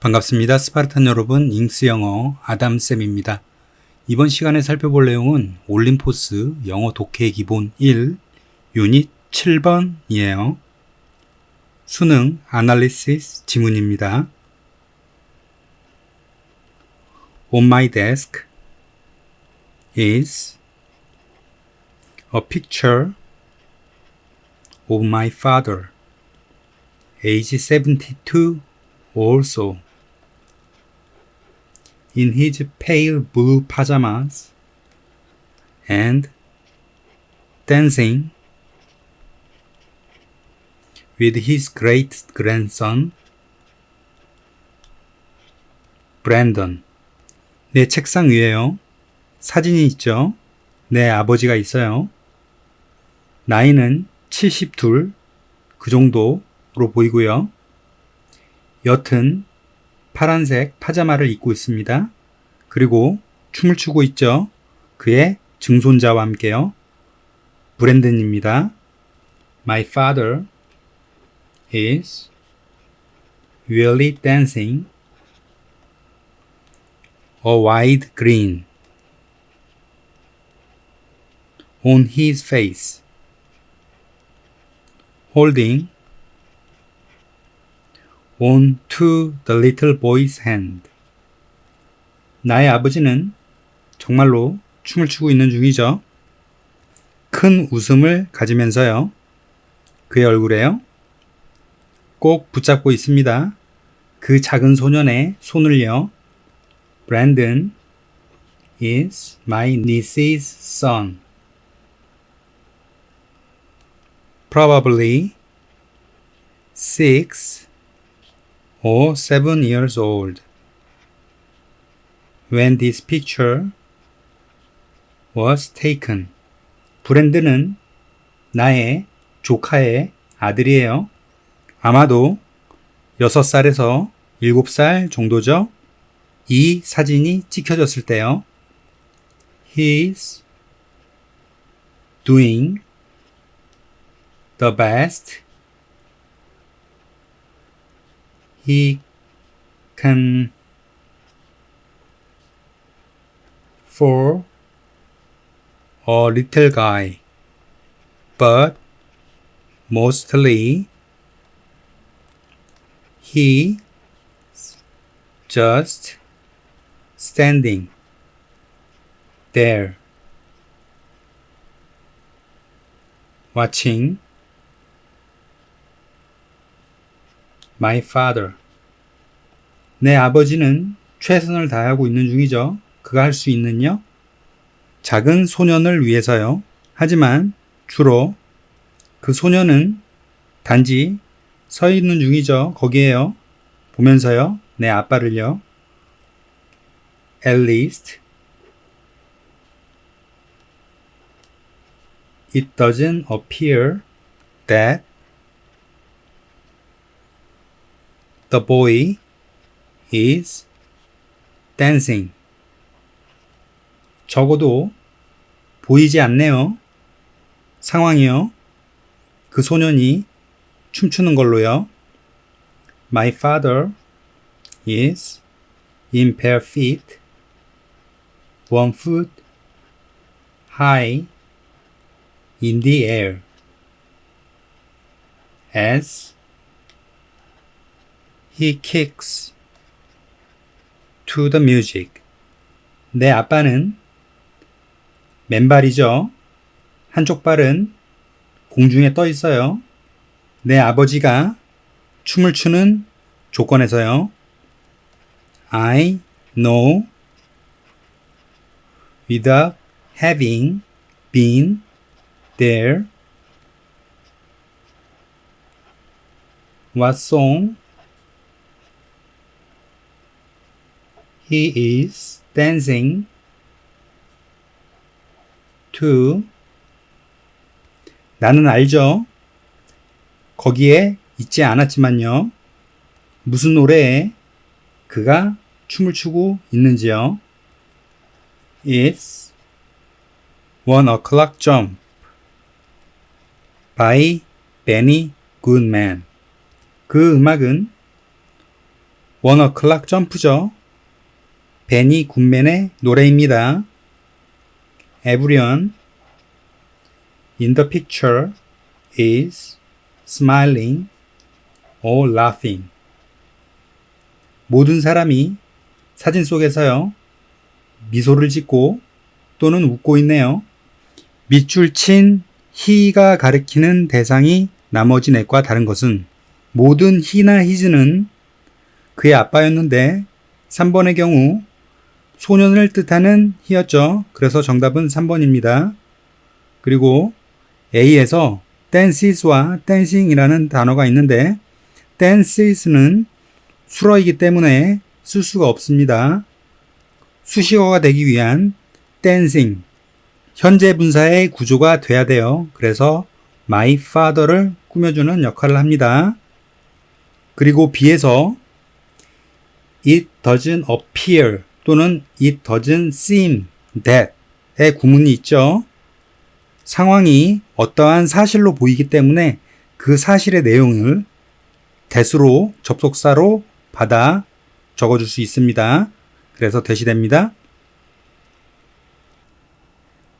반갑습니다. 스파르탄 여러분, 잉스 영어 아담쌤입니다. 이번 시간에 살펴볼 내용은 올림포스 영어 독해 기본 1, 유닛 7번이에요. 수능 아날리시스 지문입니다. On my desk is a picture of my father, age 72 also. In his pale blue pajamas and dancing with his great grandson, Brandon. 내 책상 위에요. 사진이 있죠? 내 아버지가 있어요. 나이는 72, 그 정도로 보이고요. 옅은 파란색 파자마를 입고 있습니다. 그리고 춤을 추고 있죠. 그의 증손자와 함께요. 브랜든입니다. My father is really dancing a wide grin on his face, holding on to the little boy's hand. 나의 아버지는 정말로 춤을 추고 있는 중이죠. 큰 웃음을 가지면서요. 그의 얼굴에요. 꼭 붙잡고 있습니다. 그 작은 소년의 손을요. Brandon is my niece's son. Probably six or seven years old when this picture was taken. 브랜드는 나의 조카의 아들이에요. 아마도 6살에서 7살 정도죠. 이 사진이 찍혀졌을 때요. He's doing the best. He can for a little guy, but mostly he just standing there watching my father. 내 아버지는 최선을 다하고 있는 중이죠. 그가 할 수 있는요? 작은 소년을 위해서요. 하지만 주로 그 소년은 단지 서 있는 중이죠. 거기에요. 보면서요. 내 아빠를요. At least it doesn't appear that The boy is dancing. 적어도 보이지 않네요. 상황이요. 그 소년이 춤추는 걸로요. My father is in bare feet, one foot high in the air, as He kicks to the music. 내 아빠는 맨발이죠. 한쪽 발은 공중에 떠 있어요. 내 아버지가 춤을 추는 조건에서요. I know without having been there what song He is dancing to 나는 알죠. 거기에 있지 않았지만요. 무슨 노래에 그가 춤을 추고 있는지요. It's one o'clock jump. by Benny Goodman. 그 음악은 원어 클락 점프죠. 베니 굿맨의 노래입니다. Everyone in the picture is smiling or laughing. 모든 사람이 사진 속에서요, 미소를 짓고 또는 웃고 있네요. 밑줄 친 he가 가리키는 대상이 나머지 넷과 다른 것은 모든 he나 his는 그의 아빠였는데 3번의 경우 소년을 뜻하는 he였죠. 그래서 정답은 3번입니다. 그리고 A에서 dances와 dancing이라는 단어가 있는데 dances는 수어이기 때문에 쓸 수가 없습니다. 수식어가 되기 위한 dancing 현재 분사의 구조가 돼야 돼요. 그래서 my father를 꾸며주는 역할을 합니다. 그리고 B에서 it doesn't appear 또는 it doesn't seem that의 구문이 있죠. 상황이 어떠한 사실로 보이기 때문에 그 사실의 내용을 대수로 접속사로 받아 적어줄 수 있습니다. 그래서 대시됩니다.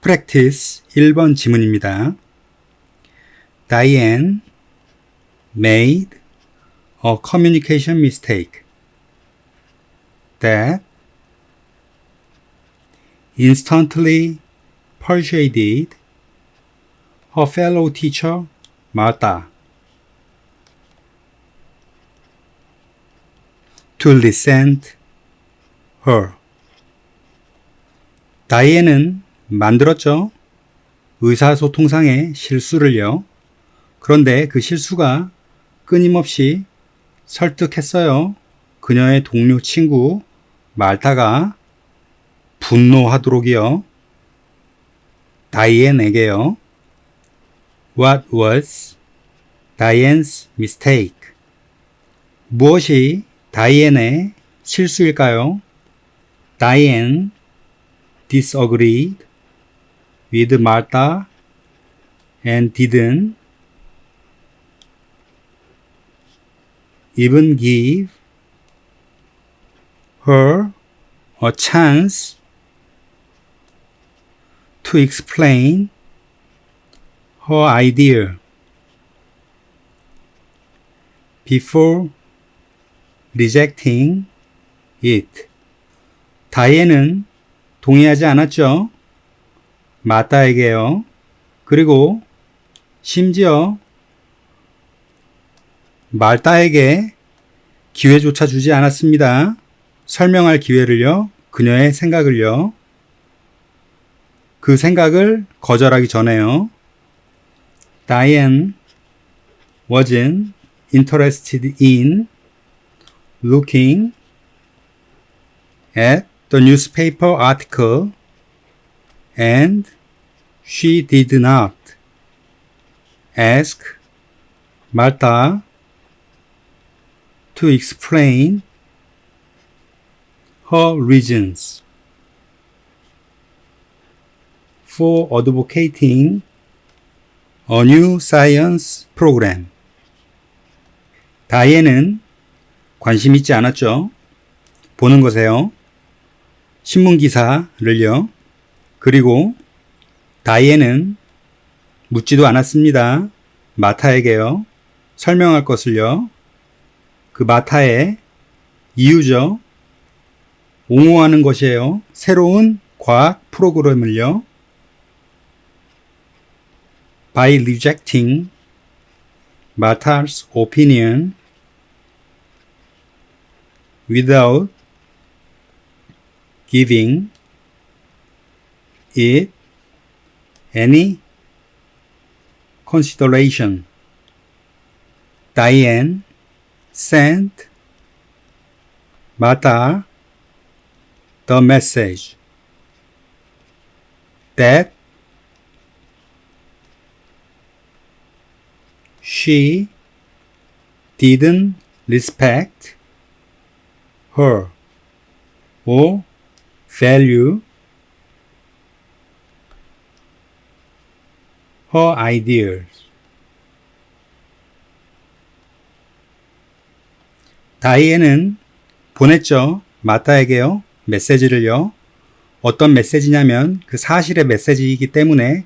practice 1번 지문입니다. Diane made a communication mistake that instantly persuaded her fellow teacher Martha to listen her. 다이앤은 만들었죠. 의사소통상의 실수를요. 그런데 그 실수가 끊임없이 설득했어요. 그녀의 동료 친구 말타가 분노하도록이요. 다이앤에게요. What was Diane's mistake? 무엇이 다이앤의 실수일까요? Diane disagreed with Martha and didn't even give her a chance to explain her idea before rejecting it. 다이앤은 동의하지 않았죠. 마따에게요. 그리고 심지어 말따에게 기회조차 주지 않았습니다. 설명할 기회를요. 그녀의 생각을요. 그 생각을 거절하기 전에요. Diane wasn't interested in looking at the newspaper article and she did not ask Martha to explain her reasons for advocating a new science program. 다이앤은 관심 있지 않았죠. 보는 것에요. 신문 기사를요. 그리고 다이앤은 묻지도 않았습니다. 마타에게요. 설명할 것을요. 그 마타의 이유죠. 옹호하는 것이에요. 새로운 과학 프로그램을요. By rejecting Martha's opinion without giving it any consideration. Diane sent Martha the message that She didn't respect her or value her ideas. 다이앤은 보냈죠. 마타에게요. 메시지를요. 어떤 메시지냐면 그 사실의 메시지이기 때문에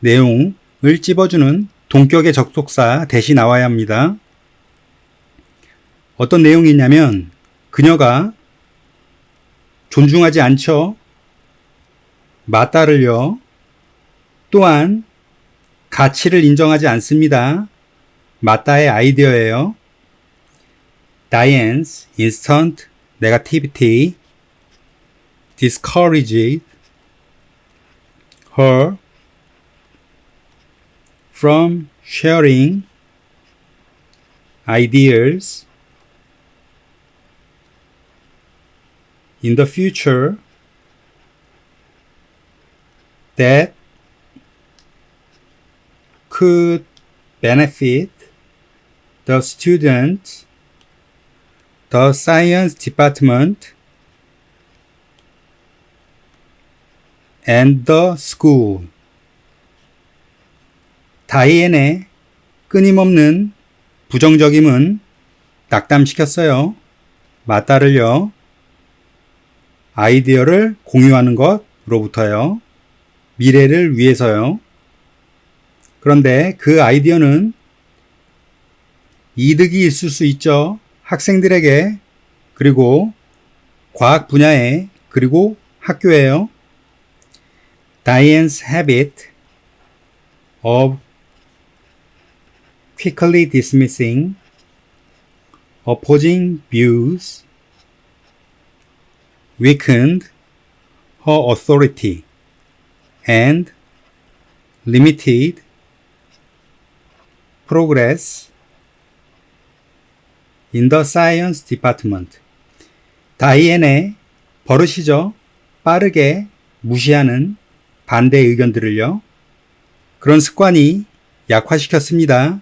내용을 찝어주는 동격의 접속사 대시 나와야 합니다. 어떤 내용이냐면 그녀가 존중하지 않죠. 마따를요. 또한 가치를 인정하지 않습니다. 마따의 아이디어예요. Diane's instant negativity discouraged her from sharing ideas in the future that could benefit the student, the science department, and the school. 다이앤의 끊임없는 부정적임은 낙담시켰어요. 마따를요. 아이디어를 공유하는 것으로부터요. 미래를 위해서요. 그런데 그 아이디어는 이득이 있을 수 있죠. 학생들에게, 그리고 과학 분야에, 그리고 학교에요. Diane's habit of quickly dismissing opposing views weakened her authority and limited progress in the science department. 다이앤의 버릇이죠. 빠르게 무시하는 반대 의견들을요. 그런 습관이 약화시켰습니다.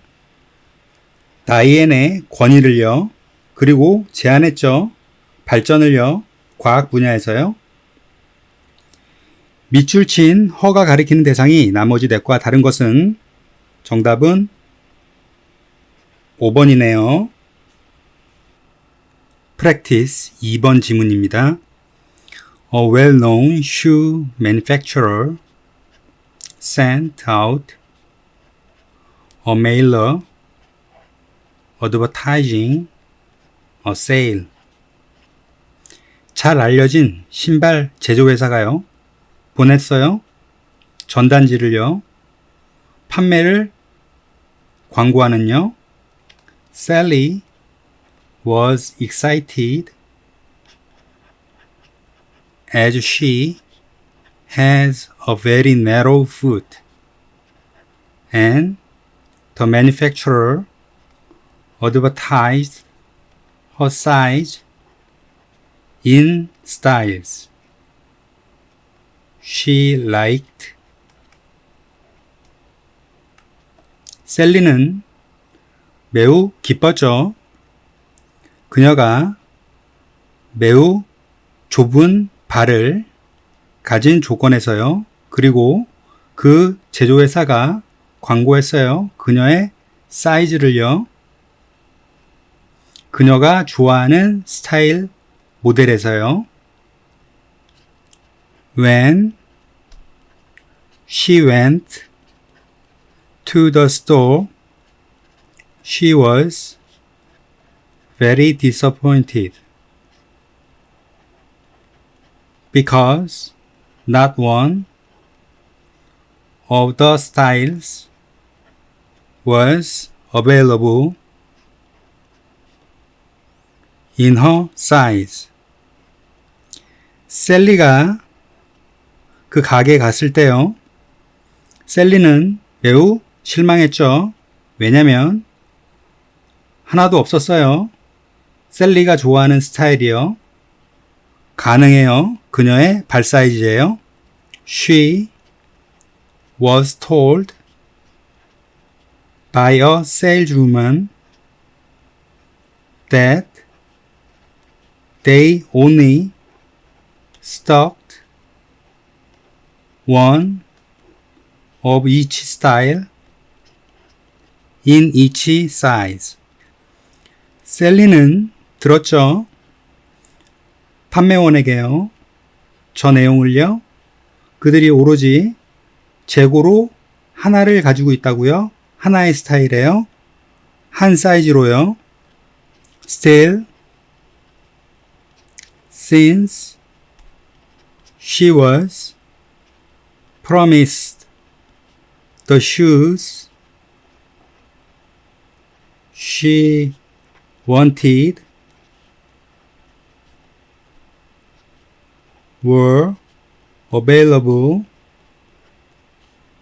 다이앤의 권위를요. 그리고 제안했죠. 발전을요. 과학 분야에서요. 밑줄 친 허가 가리키는 대상이 나머지 넷과 다른 것은 정답은 5번이네요. practice 2번 지문입니다. A well-known shoe manufacturer sent out a mailer advertising a sale. 잘 알려진 신발 제조회사가요. 보냈어요. 전단지를요. 판매를 광고하는요. Sally was excited as she has a very narrow foot and the manufacturer advertised her size in styles she liked. 셀리는 매우 기뻤죠. 그녀가 매우 좁은 발을 가진 조건에서요. 그리고 그 제조회사가 광고했어요. 그녀의 사이즈를요. 그녀가 좋아하는 스타일 모델에서요. When she went to the store, she was very disappointed because not one of the styles was available in her size. 셀리가 그 가게에 갔을 때요. 셀리는 매우 실망했죠. 왜냐면 하나도 없었어요. 셀리가 좋아하는 스타일이요. 가능해요. 그녀의 발 사이즈예요. She was told by a saleswoman that they only stocked one of each style in each size. 셀리는 들었죠? 판매원에게요. 저 내용을요. 그들이 오로지 재고로 하나를 가지고 있다고요. 하나의 스타일이에요. 한 사이즈로요. Still, since she was promised the shoes she wanted were available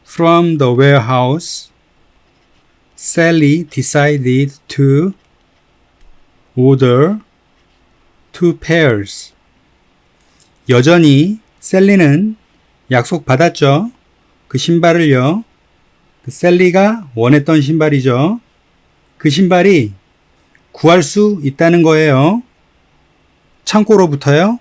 from the warehouse, Sally decided to order two pairs. 여전히 셀리는 약속 받았죠. 그 신발을요. 그 셀리가 원했던 신발이죠. 그 신발이 구할 수 있다는 거예요. 창고로부터요.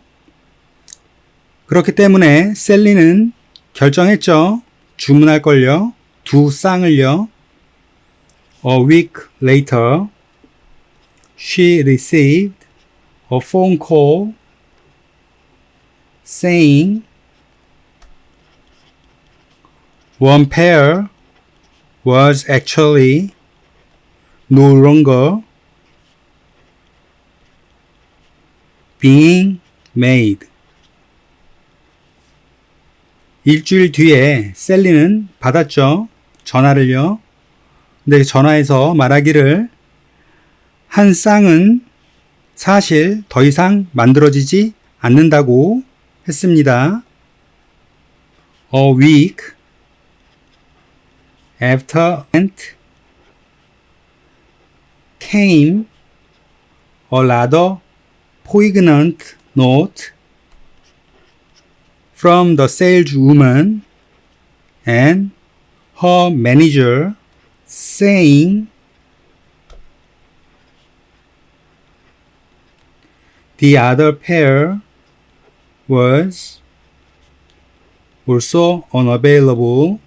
그렇기 때문에 셀리는 결정했죠. 주문할 걸요. 두 쌍을요. A week later, she received a phone call saying one pair was actually no longer being made. 일주일 뒤에 셀리는 받았죠. 전화를요. 근데 전화에서 말하기를 한 쌍은 사실 더 이상 만들어지지 않는다고 했습니다. A week after it came a rather poignant note from the saleswoman and her manager saying the other pair was also unavailable.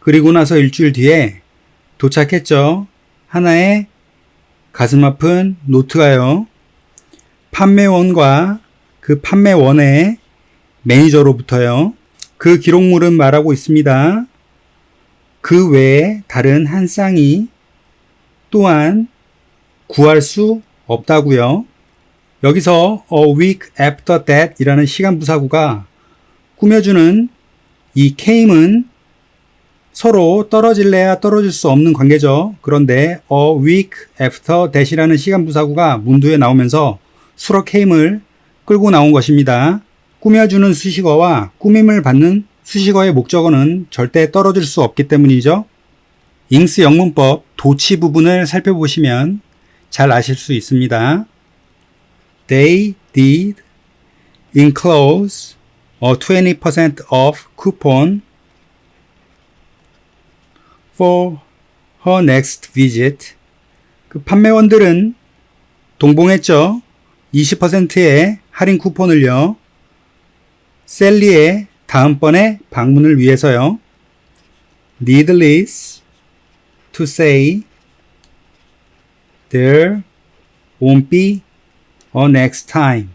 그리고 나서 일주일 뒤에 도착했죠. 하나의 가슴 아픈 노트가요. 판매원과 그 판매원의 매니저로부터요. 그 기록물은 말하고 있습니다. 그 외에 다른 한 쌍이 또한 구할 수 없다고요. 여기서 a week after that 이라는 시간 부사구가 꾸며주는 이 came은 서로 떨어질래야 떨어질 수 없는 관계죠. 그런데 a week after that이라는 시간 부사구가 문두에 나오면서 수러 came을 끌고 나온 것입니다. 꾸며주는 수식어와 꾸밈을 받는 수식어의 목적어는 절대 떨어질 수 없기 때문이죠. 잉스 영문법 도치 부분을 살펴보시면 잘 아실 수 있습니다. They did enclose a 20% off coupon for her next visit. 그 판매원들은 동봉했죠. 20%의 할인 쿠폰을요. 셀리의 다음번에 방문을 위해서요. Needless to say, there won't be a next time.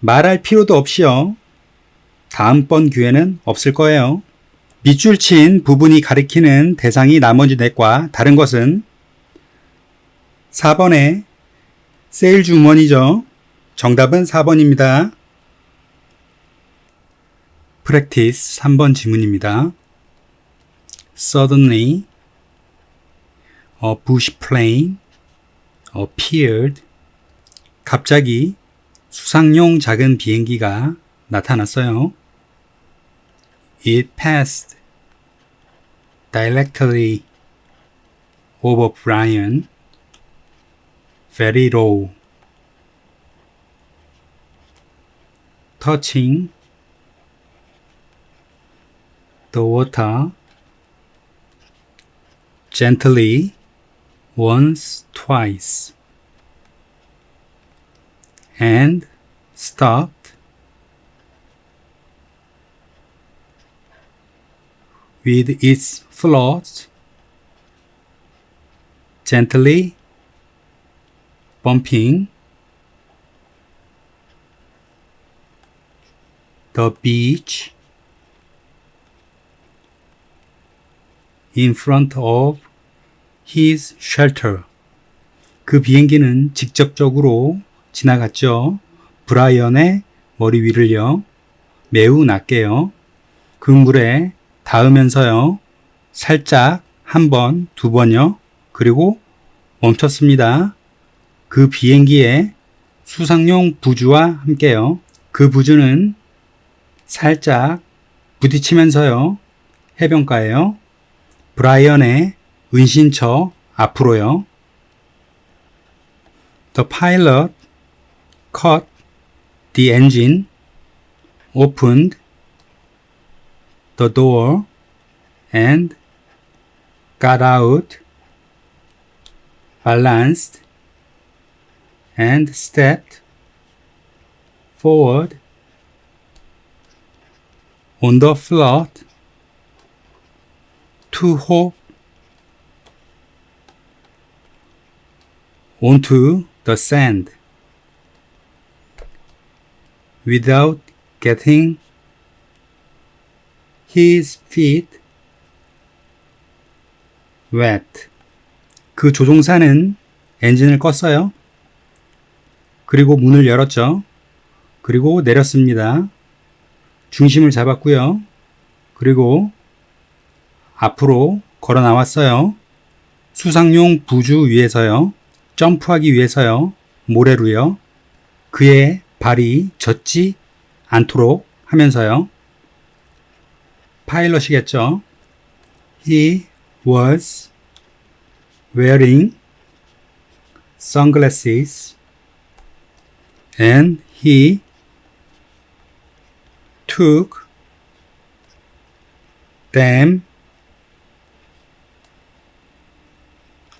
말할 필요도 없이요. 다음번 기회는 없을 거예요. 밑줄 친 부분이 가리키는 대상이 나머지 넷과 다른 것은 4번의 세일 주머니죠. 정답은 4번입니다. practice 3번 지문입니다. Suddenly, a bush plane appeared. 갑자기 수상용 작은 비행기가 나타났어요. It passed directly over Brian, very low, touching the water gently once, twice, and stopped with its float gently bumping the beach in front of his shelter. 그 비행기는 직접적으로 지나갔죠. 브라이언의 머리 위를요. 매우 낮게요. 그 물에 닿으면서요. 살짝 한 번, 두 번요. 그리고 멈췄습니다. 그 비행기의 수상용 부주와 함께요. 그 부주는 살짝 부딪히면서요. 해변가에요. 브라이언의 은신처 앞으로요. The pilot cut the engine, opened the door, and got out, balanced, and stepped forward on the float to hop onto the sand without getting his feet wet. 그 조종사는 엔진을 껐어요. 그리고 문을 열었죠. 그리고 내렸습니다. 중심을 잡았고요. 그리고 앞으로 걸어 나왔어요. 수상용 부주 위에서요. 점프하기 위해서요. 모래로요. 그의 발이 젖지 않도록 하면서요. 파일럿이겠죠. He was wearing sunglasses and he took them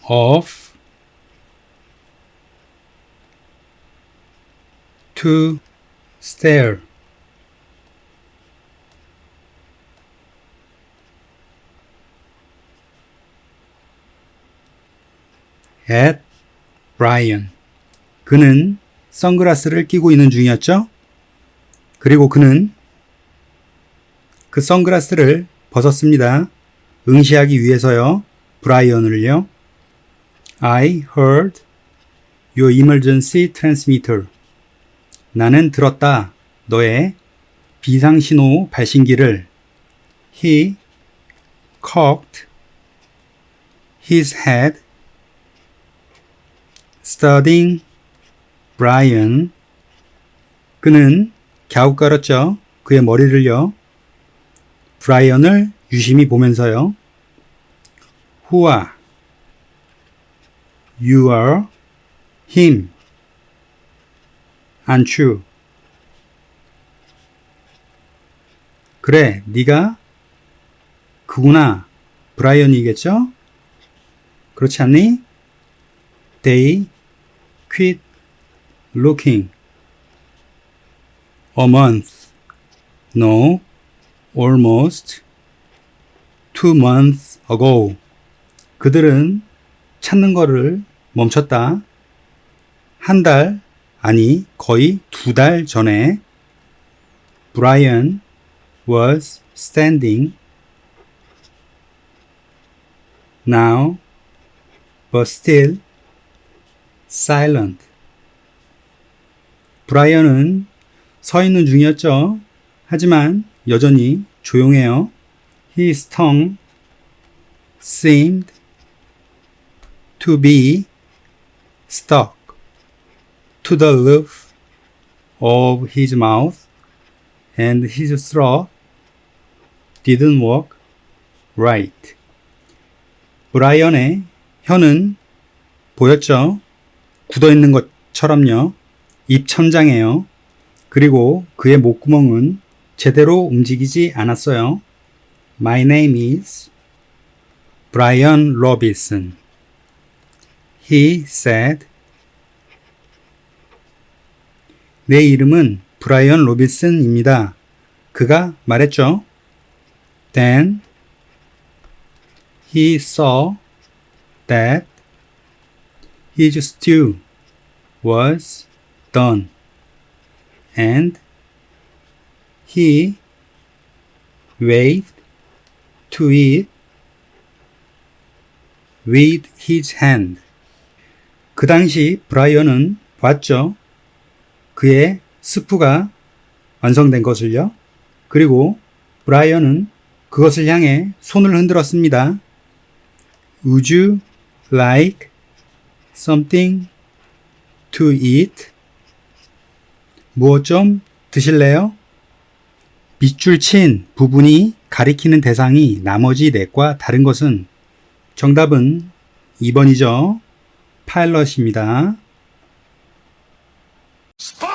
off to stare. at Brian. 그는 선글라스를 끼고 있는 중이었죠? 그리고 그는 그 선글라스를 벗었습니다. 응시하기 위해서요. 브라이언을요. I heard your emergency transmitter. 나는 들었다. 너의 비상신호 발신기를. He cocked his head, studying Brian. 그는 갸웃거렸죠. 그의 머리를요. 브라이언을 유심히 보면서요. Who are you are him you? 그래, 네가 그구나. 브라이언이겠죠? 그렇지 않니? They quit looking. A month. No, almost two months ago. 그들은 찾는 거를 멈췄다. 한 달, 아니, 거의 두 달 전에 Brian was standing now, but still silent. 브라이언은 서 있는 중이었죠. 하지만 여전히 조용해요. His tongue seemed to be stuck to the roof of his mouth and his throat didn't work right. 브라이언의 혀는 보였죠? 굳어 있는 것처럼요. 입 천장에요. 그리고 그의 목구멍은 제대로 움직이지 않았어요. My name is Brian Robinson. He said, 내 이름은 브라이언 로빈슨입니다. 그가 말했죠. Then he saw that his stew was done. And he waved to it with his hand. 그 당시 브라이언은 봤죠. 그의 스프가 완성된 것을요. 그리고 브라이언은 그것을 향해 손을 흔들었습니다. Would you like something to eat? 무엇 좀 드실래요? 밑줄 친 부분이 가리키는 대상이 나머지 넷과 다른 것은 정답은 2번이죠. 파일럿입니다. Spy